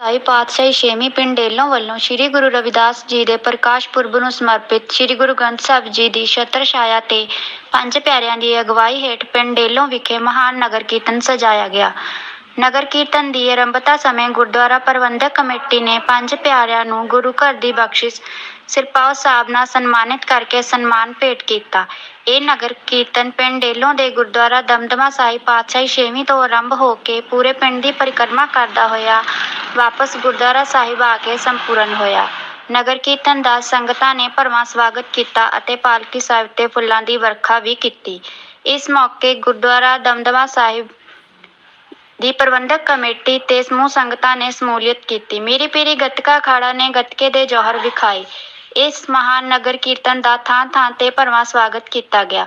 ਸਾਹਿਬ ਪਾਤਸ਼ਾਹੀ ਛੇਵੀਂ ਪਿੰਡ ਡੇਲੋਂ ਵੱਲੋਂ ਸ੍ਰੀ ਗੁਰੂ ਰਵਿਦਾਸ ਜੀ ਦੇ ਪ੍ਰਕਾਸ਼ ਪੁਰਬ ਨੂੰ ਸਮਰਪਿਤ ਸ੍ਰੀ ਗੁਰੂ ਗ੍ਰੰਥ ਸਾਹਿਬ ਜੀ ਦੀ ਛਤਰ ਛਾਇਆ ਤੇ ਪੰਜ ਪਿਆਰਿਆਂ ਦੀ ਅਗਵਾਈ ਹੇਠ ਪਿੰਡ ਡੇਲੋਂ ਵਿਖੇ ਮਹਾਨ ਨਗਰ ਕੀਰਤਨ ਸਜਾਇਆ ਗਿਆ। ਨਗਰ ਕੀਰਤਨ ਦੀ ਆਰੰਭਤਾ ਸਮੇਂ ਗੁਰਦੁਆਰਾ ਪ੍ਰਬੰਧਕ ਕਮੇਟੀ ਨੇ ਪੰਜ ਪਿਆਰਿਆਂ ਨੂੰ ਗੁਰੂ ਘਰ ਦੀ ਬਖਸ਼ਿਸ਼ ਸਿਰਪਾਓ ਸਾਹਿਬ ਨਾਲ ਸਨਮਾਨਿਤ ਕਰਕੇ ਸਨਮਾਨ ਭੇਟ ਕੀਤਾ। ਇਹ ਨਗਰ ਕੀਰਤਨ ਪਿੰਡ ਡੇਲੋਂ ਦੇ ਗੁਰਦੁਆਰਾ ਦਮਦਮਾ ਸਾਹਿਬ ਪਾਤਸ਼ਾਹੀ ਛੇਵੀਂ ਤੋਂ ਆਰੰਭ ਹੋ ਕੇ ਪੂਰੇ ਪਿੰਡ ਦੀ ਪਰਿਕਰਮਾ ਕਰਦਾ ਹੋਇਆ ਵਾਪਸ ਗੁਰਦੁਆਰਾ ਸਾਹਿਬ ਆ ਕੇ ਸੰਪੂਰਨ ਹੋਇਆ। ਨਗਰ ਕੀਰਤਨ ਦਾ ਸੰਗਤਾਂ ਨੇ ਭਰਵਾਂ ਸਵਾਗਤ ਕੀਤਾ ਅਤੇ ਪਾਲਕੀ ਸਾਹਿਬ ਤੇ ਫੁੱਲਾਂ ਦੀ ਵਰਖਾ ਵੀ ਕੀਤੀ। ਇਸ ਮੌਕੇ ਗੁਰਦੁਆਰਾ ਦਮਦਮਾ ਸਾਹਿਬ ਦੀ ਪ੍ਰਬੰਧਕ ਕਮੇਟੀ ਤੇ ਸਮੂਹ ਸੰਗਤਾਂ ਨੇ ਸਮੂਲੀਅਤ ਕੀਤੀ। ਮੀਰੀ ਪੀਰੀ ਗੱਤਕਾ ਅਖਾੜਾ ਨੇ ਗੱਤਕੇ ਦੇ ਜੌਹਰ ਵਿਖਾਏ। ਇਸ ਮਹਾਨ ਨਗਰ ਕੀਰਤਨ ਦਾ ਥਾਂ ਥਾਂ ਤੇ ਭਰਵਾਂ ਸਵਾਗਤ ਕੀਤਾ ਗਿਆ।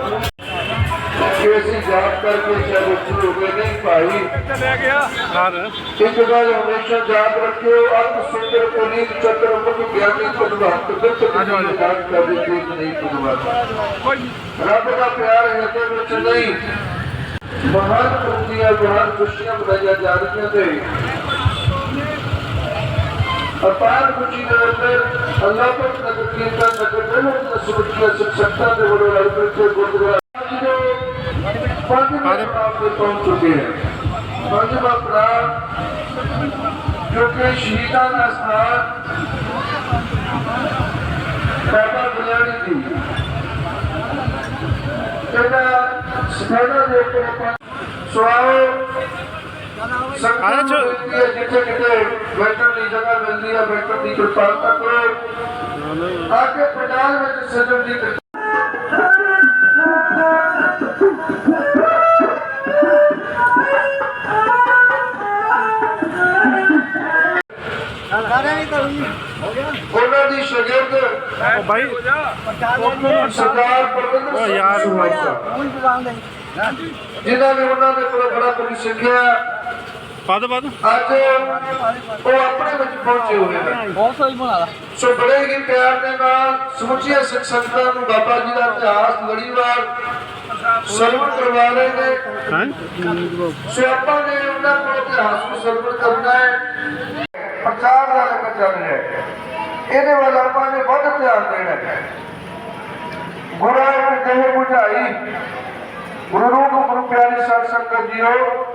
ਚਾਹੇ ਸ਼ੁਰੂ ਹੋ ਗਏ ਨਹੀਂ ਭਾਈ ਚਲਿਆ ਗਿਆ ਹਾਂ ਇੱਕ ਗੱਲ ਹਮੇਸ਼ਾ ਯਾਦ ਰੱਖਿਓ ਅਤ ਸੁੰਦਰ ਪੁਨੀਤ ਚਤਰ ਮੁਖ ਗਿਆਨੀ ਪ੍ਰਭਾਤ ਬਿਰਤ ਆਜੋ, ਆਜੋ। ਯਾਦ ਕਰਦੇ ਜੀਤ ਨਹੀਂ ਪੁਰਵਾਦਾ ਕੋਈ ਰੱਬ ਦਾ ਪਿਆਰ ਹਿਰਦੇ ਵਿੱਚ ਨਹੀਂ ਮਹਾਨ ਖੁਸ਼ੀਆਂ ਮਹਾਨ ਖੁਸ਼ੀਆਂ ਬਣਾਈਆਂ ਜਾ ਰਹੀਆਂ ਤੇ ਅਪਾਰ ਖੁਸ਼ੀ ਦੇ ਅੰਦਰ ਅੱਲਾਹ ਪਰ ਨਗਰ ਕੀਰਤਨ ਨਗਰ ਦੇ ਵਿੱਚ ਸੁਰੱਖਿਆ ਸਿੱਖਤਾ ਦੇ ਵੱਲੋਂ ਲੜ ਕੇ ਗੁਰਦੁਆਰਾ ਅੱਜ ਦੇ ਪੰਜ ਪ੍ਰਾਪ ਤੇ ਪਹੁੰਚ ਚੁੱਕੇ ਹਨ ਪੰਜਵਾਂ ਪ੍ਰਾਪ ਜੋ ਕਿ ਸ਼ਹੀਦਾਂ ਦਾ ਸਥਾਨ ਬਾਬਾ ਗੁਲਾਣੀ ਜੀ ਜਿਹੜਾ ਸਥਾਨਾਂ ਦੇ ਉੱਪਰ ਆਪਾਂ ਸੋ ਆਓ ਸੰਗਤਾਂ ਨੂੰ ਬੇਨਤੀ ਹੈ ਜਿੱਥੇ ਕਿਤੇ ਬੈਠਣ ਦੀ ਜਗ੍ਹਾ ਮਿਲਦੀ ਹੈ ਬੈਠਣ ਦੀ ਕਿਰਪਾਲਤਾ ਉਹਨਾਂ ਦੀ ਸ਼ਾਗਿਰਦ ਉਹ ਭਾਈ ਸਰਦਾਰ ਪ੍ਰਬੰਧਕ ਯਾਰ। ਜਿਨ੍ਹਾਂ ਨੇ ਉਹਨਾਂ ਦੇ ਕੋਲ ਬੜਾ ਕੁਝ ਸਿੱਖਿਆ। ਪਦ ਪਦ ਅੱਜ ਉਹ ਆਪਣੇ ਵਿੱਚ ਪਹੁੰਚੇ ਹੋਏ ਹਨ ਬਹੁਤ ਸੋਈ ਬਣਾ ਲਾ। ਸੋ ਬੜੇ ਹੀ ਪਿਆਰ ਦੇ ਨਾਲ ਸਮੁੱਚੀਆਂ ਸਿੱਖ ਸੰਗਤਾਂ ਨੂੰ ਬਾਬਾ ਜੀ ਦਾ ਇਤਿਹਾਸ ਲੜੀਵਾਰ ਸਰਵਣ ਕਰਵਾ ਰਹੇ ਨੇ ਹੈ? ਸੋ ਆਪਾਂ ਨੇ ਉਹਨਾਂ ਕੋਲ ਇਤਿਹਾਸ ਨੂੰ ਸਰਵਣ ਕਰਨਾ ਹੈ। ਪ੍ਰਚਾਰ ਦਾ ਲੰਗਰ ਚੱਲ ਰਿਹਾ ਹੈ। ਇਹਦੇ ਵੱਲ ਆਪਾਂ ਨੇ ਵੱਧ ਧਿਆਨ ਦੇਣਾ ਹੈ। ਗੁਰਾਂ ਇੱਕ ਦੇਹ ਬੁਝਾਈ, ਗੁਰੂ ਰੂਪ, ਗੁਰੂ ਪਿਆਰੀ ਸਾਧ ਸੰਗਤ ਜੀਓ,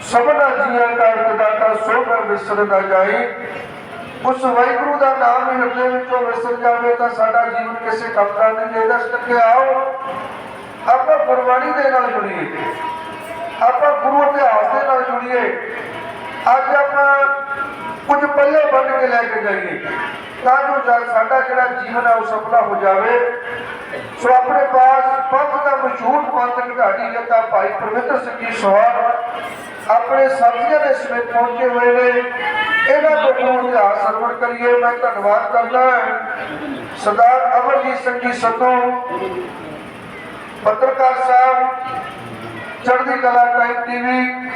ਸਭਨਾ ਜੀਆਂ ਦਾ ਦਾਤਾ ਸੋਭਾ ਵਿਸਰ ਨਾ ਜਾਈ। ਉਸ ਵਾਹਿਗੁਰੂ ਦਾ ਨਾਮ ਹਿਰਦੇ ਵਿੱਚੋਂ ਵਿਸਰ ਜਾਵੇ ਤਾਂ ਸਾਡਾ ਜੀਵਨ ਕਿਸੇ ਕੰਮ ਦਾ ਨਹੀਂ ਜਿਹਦਾ ਸਟਕੇ ਆਓ। ਆਪਾਂ ਗੁਰਬਾਣੀ ਦੇ ਨਾਲ ਜੁੜੀਏ। ਆਪਾਂ ਗੁਰੂ ਇਤਿਹਾਸ ਦੇ ਨਾਲ ਜੁੜੀਏ। ਅੱਜ ਆਪਾਂ ਕੁਝ ਪੱਲੇ ਬੰਨ ਕੇ ਲੈ ਕੇ ਜਾਈਏ। ਤਾਂ ਜੋ ਸਾਡਾ ਜਿਹੜਾ ਜੀਵਨ ਹੈ ਉਹ ਸਫਲਾ ਹੋ ਜਾਵੇ। ਸੋ ਆਪਣੇ ਪਾਸ ਪੰਥ ਦਾ ਮਸ਼ਹੂਰ ਪੰਥ ਘਾੜੀ ਜੱਤਾ ਭਾਈ ਪਰਮਿੰਦਰ ਸਿੰਘ ਜੀ ਸਵਾਰ ਆਪਣੇ ਸਾਥੀਆਂ ਦੇ ਸਮੇਤ ਪਹੁੰਚੇ ਹੋਏ ਨੇ। ਇਹਨਾਂ ਤੋਂ ਇਤਿਹਾਸ ਸਰਵਣ ਕਰੀਏ। ਮੈਂ ਧੰਨਵਾਦ ਕਰਦਾ ਸਰਦਾਰ ਅਮਰਜੀਤ ਸਿੰਘ ਜੀ ਸੰਧੂ ਪੱਤਰਕਾਰ ਸਾਹਿਬ, ਚੜ੍ਹਦੀ ਕਲਾ ਟਾਈਮ ਟੀਵੀ,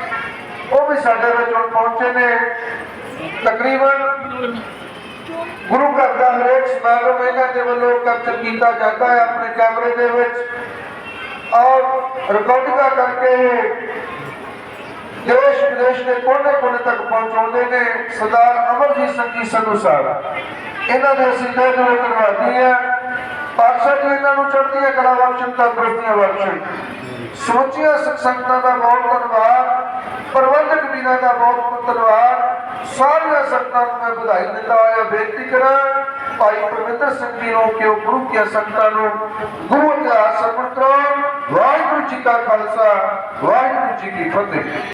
ਉਹ ਵੀ ਸਾਡੇ ਵਿੱਚ ਹੁਣ ਪਹੁੰਚੇ ਨੇ। ਤਕਰੀਬਨ ਗੁਰੂ ਘਰ ਦਾ ਹਰੇਕ ਸਮਾਗਮ ਇਹਨਾਂ ਦੇ ਵੱਲੋਂ ਕੈਪਚਰ ਕੀਤਾ ਜਾਂਦਾ ਹੈ ਆਪਣੇ ਕੈਮਰੇ ਦੇ ਵਿੱਚ। ਔਰ ਰਿਕਾਰਡਿੰਗਾਂ ਕਰਕੇ ਦੇਸ਼ ਵਿਦੇਸ਼ ਦੇ ਕੋਨੇ ਕੋਨੇ ਤੱਕ ਪਹੁੰਚਾਉਂਦੇ ਨੇ ਸਰਦਾਰ ਅਮਰਜੀਤ ਸਿੰਘ ਜੀ ਸੰਧੂ ਸਾਹਿਬ। ਇਹਨਾਂ ਦੇ ਅਸੀਂ ਤਹਿ ਦਿਲੋਂ ਧੰਨਵਾਦੀ ਹਾਂ, ਪਾਤਸ਼ਾਹ ਜੀ ਇਹਨਾਂ ਨੂੰ ਚੜ੍ਹਦੀਆਂ ਕਲਾ ਬਖਸ਼ਣ, ਤੰਦਰੁਸਤੀਆਂ ਬਖਸ਼ਣ। ਸਮੁੱਚੀਆਂ ਸਿੱਖ ਸੰਗਤਾਂ ਦਾ ਬਹੁਤ ਧੰਨਵਾਦ, ਪ੍ਰਬੰਧਕ ਵੀਰਾਂ ਦਾ ਬਹੁਤ ਬਹੁਤ ਧੰਨਵਾਦ, ਸਾਰੀਆਂ ਸੰਗਤਾਂ ਨੂੰ ਮੈਂ ਵਧਾਈ ਦਿੰਦਾ ਹੋਇਆ, ਬੇਨਤੀ ਕਰਾਂ, ਭਾਈ ਪ੍ਰਵਿੰਦਰ ਸਿੰਘ ਜੀ ਨੂੰ ਕਿ ਉਹ ਗੁਰੂ ਕੀ ਸੰਗਤਾਂ ਨੂੰ ਗੁਰੂ ਇਤਿਹਾਸ ਸਰਵਣ ਕਰਾਉਣ। ਵਾਹਿਗੁਰੂ ਜੀ ਕਾ ਖਾਲਸਾ, ਵਾਹਿਗੁਰੂ ਜੀ ਕੀ ਫਤਿਹ।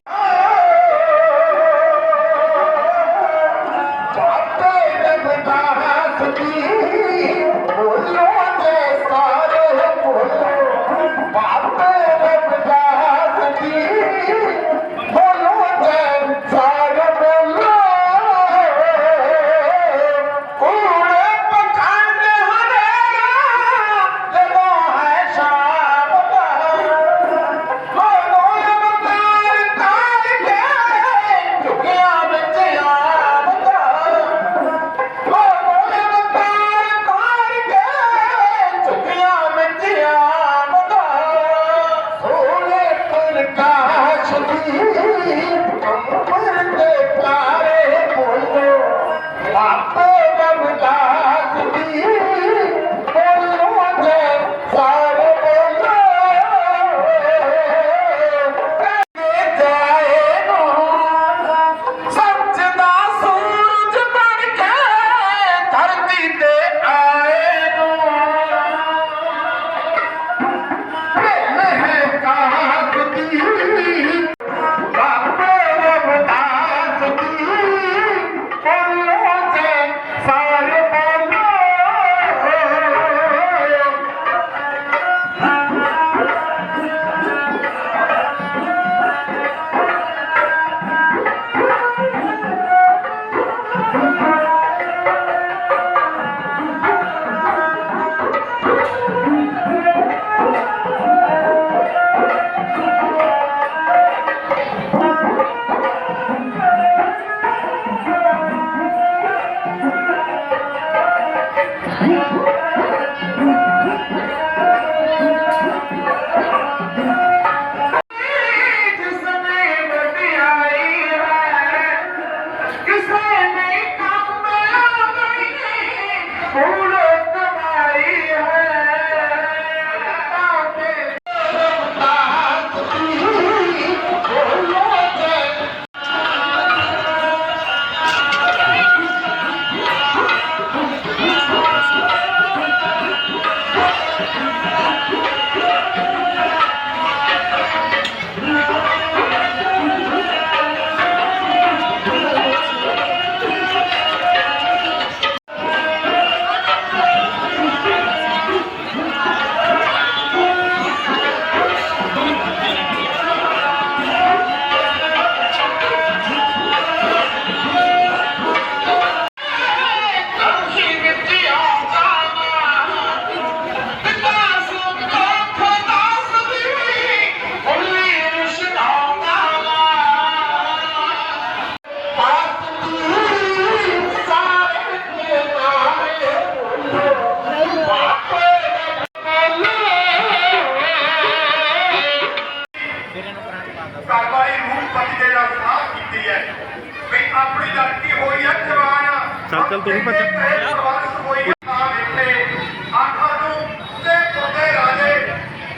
ਬੰਦੇ ਦਾ ਸਾਥ ਕੀਤੀ ਹੈ। ਵੀ ਆਪਣੀ ਲੜਕੀ ਹੋਈ ਹੈ ਜਵਾਨ? ਚੱਲ, ਚੱਲ, ਤੂੰ ਨੀ ਭੱਜ। ਪ੍ਰਵਾਸ ਹੋਈ ਹੈ ਆ ਵੇਖੇ ਆਖਰ ਨੂੰ ਤੇ ਪੁੱਤੇ ਰਾਜੇ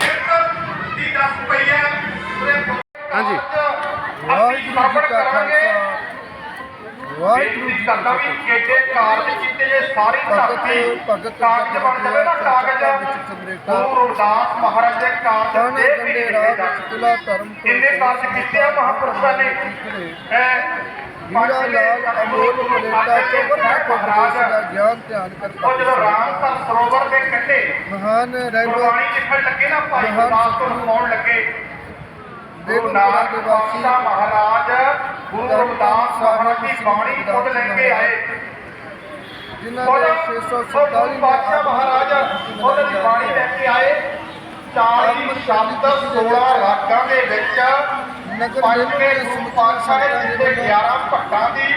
ਇੱਕ ਦੀ ਦੱਸ ਪਈ ਹੈ। ਉਹਦੇ ਹਾਂਜੀ। ਵਾਹਿਗੁਰੂ ਜੀ ਕਾ ਖਾਲਸਾ। ਵਾਹਿਗੁਰੂ ਜੀ ਦਾ ਵੀ ਕਿਤੇ ਕਾਰਜ ਕੀਤੇ ਜੇ ਸਾਰੀ ਧਰਤੀ ਭਗਤ ਕਾਗਜ਼ ਬਣ ਜਾਵੇ ਨਾ ਕਾਗਜ਼ ਵਿੱਚ ਚੰਦਰੇਖਾ ਗੁਰੂ ਰਵਿਦਾਸ ਮਹਾਰਾਜ ਦੇ ਕਾਰਜ ਦੇ ਕੰਡੇ ਰਾਹ ਵਿੱਚ ਤੁਲਾ ਧਰਮ ਤੋਂ ਇੰਨੇ ਕਾਰਜ ਕੀਤੇ ਆ ਮਹਾਂਪੁਰਸ਼ਾਂ ਨੇ? ਹੈ ਹੀਰਾ ਲਾਲ ਅਮੋਲ ਪਲੇਟਾ ਚੋਬਰ ਮਹਾਰਾਜ ਦਾ ਗਿਆਨ ਧਿਆਨ ਉਹ ਜਦੋਂ ਕਰਤਾ ਰਾਮਸਰ ਸਰੋਵਰ ਦੇ ਕੰਢੇ ਮਹਾਨ ਰਹਿਬਰ ਗੁਰਬਾਣੀ ਲਿਖਣ ਲੱਗੇ ਨਾ ਭਾਈ ਮਹਾਨ ਗੁਰਦਾਸ ਤੋਂ ਲਿਖਾਉਣ ਲੱਗੇ। ਗੁਰੂ ਬੇਗਮਪੁਰਾ ਨਾਨਕ ਦੇ ਵਾਸੀ ਪਾਤਸ਼ਾਹ ਮਹਾਰਾਜ ਗੁਰੂ ਰਵਿਦਾਸ ਮਹਾਰਾਜ ਦੀ ਬਾਣੀ ਖੁਦ ਲੈ ਕੇ ਆਏ। ਜਿਨ੍ਹਾਂ ਨੇ ਉਹ 647 ਗੁਰੂ ਪਾਤਸ਼ਾਹ ਮਹਾਰਾਜ ਉਹਨਾਂ ਦੀ ਬਾਣੀ ਲੈ ਕੇ ਆਏ। 40 ਸ਼ਬਦ 16 ਰਾਗਾਂ ਦੇ ਵਿੱਚ ਨਗਰ ਕੇ ਦੇ ਗੁਰੂ ਸਮੁੱਚੇ ਪਾਤਸ਼ਾਹ ਨੇ ਸੰਤਾਂ ਦੇ ਦਿੱਤੇ ਵੱਲੋਂ 11 ਭੱਟਾਂ ਦੀ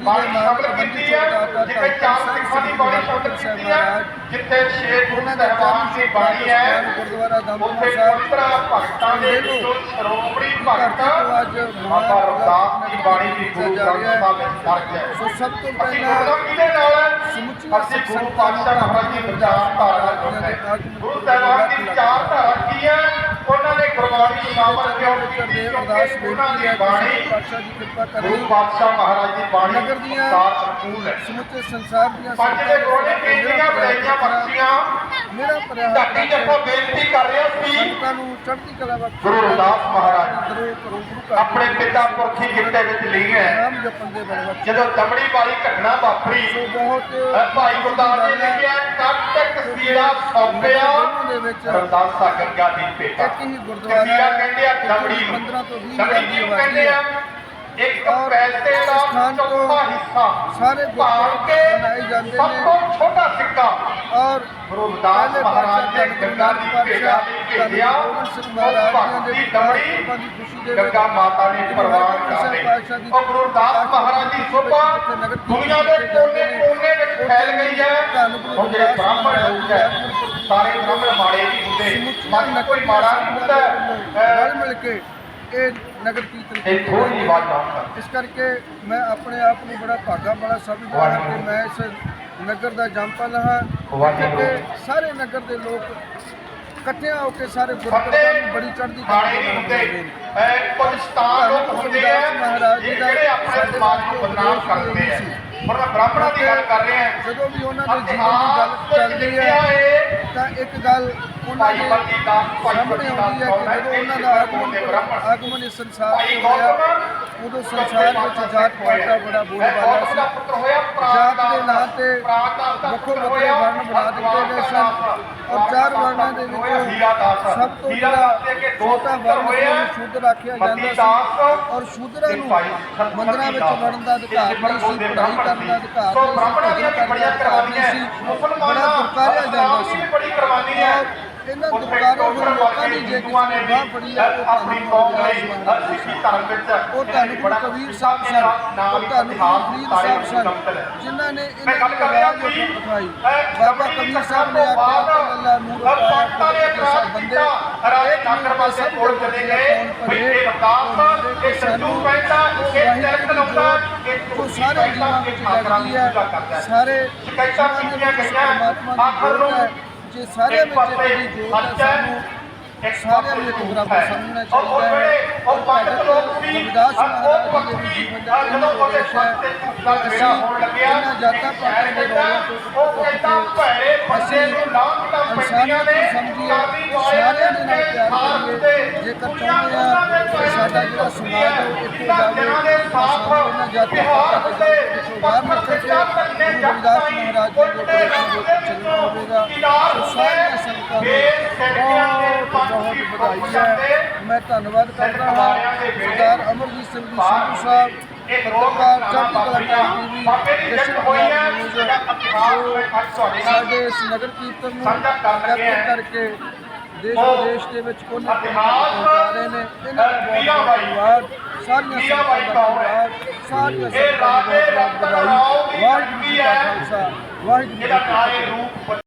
ਬਾਣੀ ਪ੍ਰਬੰਧ ਕੀਤੀ ਹੈ ਜਿੱਥੇ ਚਾਰ ਸਿੱਖਾਂ ਦੀ ਬਾਣੀ ਸ਼ਬਦ ਕੀਤੀ ਹੈ ਜਿੱਥੇ ਛੇ ਗੁਰੂ ਉਹਨਾਂ ਦਾ ਬਾਣੀ ਹੈ ਗੁਰਦੁਆਰਾ ਦਮਦਮਾ ਸਾਹਿਬ ਪੰਦਰਾਂ ਭਗਤਾਂ ਦੇ ਵਿੱਚੋਂ ਸ਼੍ਰੋਮਣੀ ਭਗਤ ਅੱਜ ਬਾਬਾ ਰਵਿਦਾਸ ਦੀ ਬਾਣੀ ਦੀ ਗੁਰੂ ਗ੍ਰੰਥ ਸਾਹਿਬ ਵਿੱਚ ਦਰਜ ਹੈ। ਸੋ ਸਭ ਤੋਂ ਪਹਿਲਾਂ ਕਿਹਦੇ ਨਾਲ? ਸਮੁੱਚੀ ਅਸੀਂ ਗੁਰੂ ਪਾਤਸ਼ਾਹ ਮਹਾਰਾਜ ਦੀ ਵਿਚਾਰ ਧਾਰਾ ਕਰਦੇ ਗੁਰੂ ਸਾਹਿਬਾਨ ਦੀ ਵਿਚਾਰ ਧਾਰਾ ਕੀ ਹੈ? ਉਹਨਾਂ ਨੇ ਗੁਰਬਾਣੀ ਕੀਤੀ ਅਰਦਾਸ ਕਿਉਂਕਿ ਉਹਨਾਂ ਦੀ ਬਾਣੀ ਪਾਤਸ਼ਾਹ ਦੀ ਕਿਰਪਾ ਗੁਰੂ ਕਰੇ। ਪਾਤਸ਼ਾਹ ਮਹਾਰਾਜ ਦੀ ਬਾਣੀ ਨਗਰ ਦੀਆਂ ਸਾਰ ਸੰਪੂਰਨ ਹੈ। ਸਮੁੱਚੇ ਸੰਸਾਰ ਦੀਆਂ ਪੰਜ ਦੇ ਕੋਲੇ ਬੇਨਤੀਆਂ ਬੜਾਈਆਂ ਬਖਸ਼ੀਆਂ ਮੇਰਾ ਢਾਡੀ ਜੱਥਾ ਬੇਨਤੀ ਕਰ ਰਿਹਾ ਸੀ। ਸੰਤਾਂ ਨੂੰ ਚੜ੍ਹਦੀ ਕਲਾ ਬਖਸ਼ ਗੁਰੂ ਰਵਿਦਾਸ ਮਹਾਰਾਜ। ਕਰੋ ਗੁਰੂ ਘਰ ਆਪਣੇ ਪਿਤਾ ਪੁਰਖੀ ਗਿਰਦੇ ਵਿੱਚ ਲੀਨ ਹੈ। ਨਾਮ ਜਪਣ ਦੇ ਬਲਵਤ ਜਦੋਂ ਦਮੜੀ ਵਾਲੀ ਘਟਨਾ ਵਾਪਰੀ ਸੋ ਬਹੁਤ ਅਹ ਭਾਈ ਗੁਰਦਾਸ ਨੇ ਕਿਹਾ ਕੱਟ ਕਸੀੜਾ ਸੌਂਪਿਆ। ਦੇ ਵਿੱਚ ਰਵਿਦਾਸਾ ਗੰਗਾ ਦੀ ਭੇਟਾ ਇੱਕ ਹੀ ਗੁਰਦੁਆਰਾ ਕਸੀੜਾ ਕਹਿੰਦੇ ਆ ਦਮੜੀ ਨੂੰ। 15 ਤੋਂ 20 ਦਮੜੀ ਦੀ ਨੂੰ ਕਹਿੰਦੇ ਆ? ਇੱਕ ਔਰ ਪੈਸੇ ਦਾ ਚੌਥਾ ਹਿੱਸਾ। ਸਾਰੇ ਜਾਂਦੇ ਸਭ। ਤੋਂ ਛੋਟਾ ਸਿੱਕਾ। ਔਰ ਗੁਰੂ ਰਵਿਦਾਸ ਪਹਿਲੇ ਮਹਾਰਾਜ ਪਾਤਸ਼ਾਹ ਗੰਗਾ ਦੀ ਭੇਟਾ ਭੇਜਿਆ ਮਹਾਰਾਜ ਦੇ ਦਮੜੀ ਦੀ ਦੇ ਗੰਗਾ ਮਾਤਾ ਨੇ ਪ੍ਰਵਾਨ ਕਰ ਲਈ ਉਹ ਗੁਰੂ ਰਵਿਦਾਸ ਮਹਾਰਾਜ ਦੀ ਸੋਭਾ ਦੁਨੀਆ ਦੇ ਕੋਨੇ ਕੋਨੇ ਵਿੱਚ ਫੈਲ ਗਈ ਹੈ। ਉਹ ਜਿਹੜੇ ਬ੍ਰਾਹਮਣ ਲੋਕ ਹੈ ਸਾਰੇ ਬ੍ਰਾਹਮਣ ਮਾੜੇ ਨਹੀਂ ਹੁੰਦੇ। ਮਨ ਕੋਈ ਮਾੜਾ ਹੁੰਦਾ ਹੈ। ਮਿਲ ਕੇ ਇਹ ਨਗਰ ਕੀਰਤਨ ਇਹ ਥੋੜੀ ਆਵਾਜ਼ ਆਉਂਦਾ ਇਸ ਕਰਕੇ ਮੈਂ ਆਪਣੇ ਆਪ ਨੂੰ ਬੜਾ ਭਾਗਾ ਬੜਾ ਸਮਝਦਾ ਹਾਂ ਕਿ ਮੈਂ ਇਸ ਨਗਰ ਦਾ ਜੰਪਲ ਹਾਂ ਸਾਰੇ ਨਗਰ ਦੇ ਲੋਕ ਇਕੱਠੇ ਹੋ ਕੇ ਸਾਰੇ ਗੁਰਦੁਆਰੇ ਨੂੰ ਬੜੀ ਚੜ੍ਹਦੀ ਕਲਾ ਨਹੀਂ ਹੁੰਦੇ ਬਣਾਉਂਦੇ ਨੇ। ਐ ਕੁਝ ਸਤਾਨ ਲੋਕ ਹੁੰਦੇ ਆ ਦਾ ਜਿਹੜੇ ਆਪਣੇ ਸਮਾਜ ਨੂੰ ਬਦਨਾਮ ਕਰਦੇ ਆ ਪਰ ਮੈਂ ਬ੍ਰਾਹਮਣਾਂ ਦੀ ਗੱਲ ਕਰ ਰਿਹਾ ਜਦੋਂ ਵੀ ਉਹਨਾਂ ਦੇ ਜੀਵਨ ਦੀ ਗੱਲ ਚੱਲਦੀ ਹੈ ਤਾਂ ਇੱਕ ਗੱਲ ਉਹਨਾਂ ਦੇ ਸਾਹਮਣੇ ਆਉਂਦੀ ਹੈ ਕਿ ਜਦੋਂ ਉਹਨਾਂ ਦਾ ਆਗਮਨ ਆਗਮਨ ਇਸ ਸੰਸਾਰ ਤੇ ਹੋਇਆ ਉਦੋਂ ਸੰਸਾਰ ਵਿੱਚ ਜਾਤ ਪਾਤ ਦਾ ਬੜਾ ਬੋਲਬਾਲਾ ਸੀ। ਜਾਤ ਦੇ ਨਾਂ ਤੇ ਵੱਖੋ ਵੱਖਰੇ ਵਰਣ ਬਣਾ ਦਿੱਤੇ ਗਏ ਸਨ। ਔਰ ਚਾਰ ਵਰਣਾਂ ਦੇ ਵਿੱਚੋਂ ਸਭ ਤੋਂ ਜਿਹੜਾ ਦਾਸ ਦੇ ਅੱਗੇ ਦੋ ਛੋਟਾ ਪੁੱਤਰ ਵਰਣ ਨੂੰ ਸ਼ੁੱਧ ਰੱਖਿਆ ਜਾਂਦਾ ਸੀ। ਔਰ ਸ਼ੂਦਰਾਂ ਨੂੰ ਮੰਦਰਾਂ ਵਿੱਚ। ਵੜਨ ਦਾ ਅਧਿਕਾਰ ਨਹੀਂ ਸੀ ਪੜ੍ਹਾਈ ਕਰਨ ਦਾ ਅਧਿਕਾਰ ਸੋ ਨਹੀਂ ਸੀ ਬ੍ਰਾਹਮਣਾਂ ਦੀਆਂ ਬੜੀਆਂ ਕੁਰਬਾਨੀਆਂ ਸੀ। ਮੁਸਲਮਾਨਾਂ ਬੜਾ ਦੁਰਕਾਰਿਆ ਜਾਂਦਾ ਸੀ। ਬੜੀ ਕੁਰਬਾਨੀ ਹੈ ਇਹਨਾਂ ਦੁਰਕਾਰੇ ਹੋਏ ਲੋਕਾਂ ਦੀ ਜੇ ਹਿੰਦੂਆਂ ਨੇ ਕਿਸੇ ਬਾਹ ਫੜੀ ਹੈ ਉਹ ਆਪਣੀ ਕੌਮ ਲਈ ਸਿੱਖੀ ਧਰਮ ਵਿੱਚ ਉਹ ਧੰਨ ਗੁਰੂ ਕਬੀਰ ਸਾਹਿਬ ਸਨ ਉਹ ਧੰਨ ਗੁਰੂ ਫਰੀਦ ਸਾਹਿਬ ਸਨ ਜਿਨ੍ਹਾਂ ਨੇ ਮੈਂ ਇਹਨਾਂ ਗੱਲ ਦੀ ਕਰ ਰਿਹਾ ਆਵਾਜ਼ ਸੀ ਉਠਾਈ ਇਹ ਬਾਬਾ ਦਮੜੀ ਕਬੀਰ ਦੀ ਸਾਹਿਬ ਨੇ ਤੋਂ ਆਖਿਆ ਬਾਅਦ ਕਿ ਅੱਲਾ ਨੂਰ ਪਾਕਿਸਤਾਨ ਨੇ ਇਤਰਾਜ਼ ਕੀਤਾ ਰਾਜੇ ਨਾਗਰ ਵਾਸਤੇ ਕੋਲ ਚਲੇ ਗਏ ਵੀ ਇਹ ਰਵਦਾਸ ਇਹ ਸੰਧੂ ਪੈਂਦਾ ਇਹ ਤਿਲਕ ਲਾਉਂਦਾ ਇਹ ਉਹ ਸਾਰੇ ਜੀਵਾਂ ਵਿੱਚ ਲੱਗਦੀ ਹੈ ਸਾਰੇ ਸ਼ਿਕਾਇਤਾਂ ਕੀਤੀਆਂ ਗਈਆਂ ਪਰਮਾਤਮਾ ਆਖਰ ਦੀ ਨੂੰ ਜੋਤ ਹੈ ਜੇ ਸਾਰਿਆਂ ਇੱਕ ਵਿੱਚ ਪਾਸੇ ਇਹਦੀ ਜੋਤ ਹੈ ਸੱਚ ਹੈ, ਸਾਨੂੰ ਇੱਕ ਸਾਰਿਆਂ ਨੂੰ ਇੱਕ ਬਰਾਬਰ। ਸਮਝਣਾ ਚਾਹੀਦਾ ਹੈ ਉਹ ਪੰਡਤ ਲੋਕ ਰਵਿਦਾਸ ਉਹ ਦਾ ਜਦੋਂ ਉਹਦੇ ਸੱਚ ਤੇ ਝੂਠ ਦਾ ਮੇਰਾ ਹੋਣ ਲੱਗਿਆ ਇਹਨਾਂ ਜਾਤਾਂ ਪਾਤਾਂ ਦੇ ਤੋਂ ਉਹ ਕਹਿੰਦਾ ਭੈੜੇ ਬੰਦੇ ਨੂੰ ਲਾਂਘਦਾ ਪੈਂਦੀਆਂ ਨੇ ਕਾਦੀ ਸਾਰਿਆਂ ਦੇ ਨਾਲ ਪਿਆਰ ਕਰੀਏ ਜੇਕਰ ਚਾਹੁੰਦੇ ਆ ਸਾਡਾ ਜਿਹੜਾ ਸਮਾਜ ਹੈ ਉਹ ਇੱਕੋ ਜਾਵੇ ਇਹਨਾਂ ਜਾਤਾਂ ਪਾਤਾਂ ਦੇ ਬਾਹਰ ਨਿਕਲ ਕੇ ਗੁਰੂ ਰਵਿਦਾਸ ਮਹਾਰਾਜ ਜੀ ਦੇ ਵਿੱਚ ਚੱਲਣਾ ਹੋਵੇਗਾ ਸੋ ਸਾਰੀਆਂ ਸੰਗਤਾਂ ਨੂੰ ਬਹੁਤ ਬਹੁਤ ਵਧਾਈ ਹੈ। ਮੈਂ ਧੰਨਵਾਦ ਕਰਦਾ ਹਾਂ। ਸਰਦਾਰ ਅਮਰਜੀਤ ਸਿੰਘ ਜੀ ਸੰਧੂ ਸਾਹਿਬ ਪੱਤਰਕਾਰ ਚੜ੍ਹਦੀ ਕਲਾ ਟੀਵੀ ਜਸ਼ਨ ਹੋਈ ਹੈ। ਸਾਡੇ ਇਸ ਨਗਰ ਕੀਰਤਨ ਨੂੰ ਹਾਂ। ਕਰਕੇ ਦੇਸ਼ ਵਿਦੇਸ਼ ਦੇ ਵਿੱਚ ਕੋਨੇ ਪਹੁੰਚਾ ਰਹੇ ਨੇ। ਇਹਨਾਂ ਦਾ ਬਹੁਤ। ਧੰਨਵਾਦ। ਸਾਰੀਆਂ ਸੰਗਤਾਂ ਦਾ? ਧੰਨਵਾਦ। ਸਾਰੀਆਂ ਸੰਗਤਾਂ ਦਾ ਬਹੁਤ ਵਧਾਈ ਵਾਹਿਗੁਰੂ ਜੀ ਕਾ। ਖਾਲਸਾ। ਵਾਹਿਗੁਰੂ ਜੀ ਕੀ ਫਤਿਹ। ਰੂਪ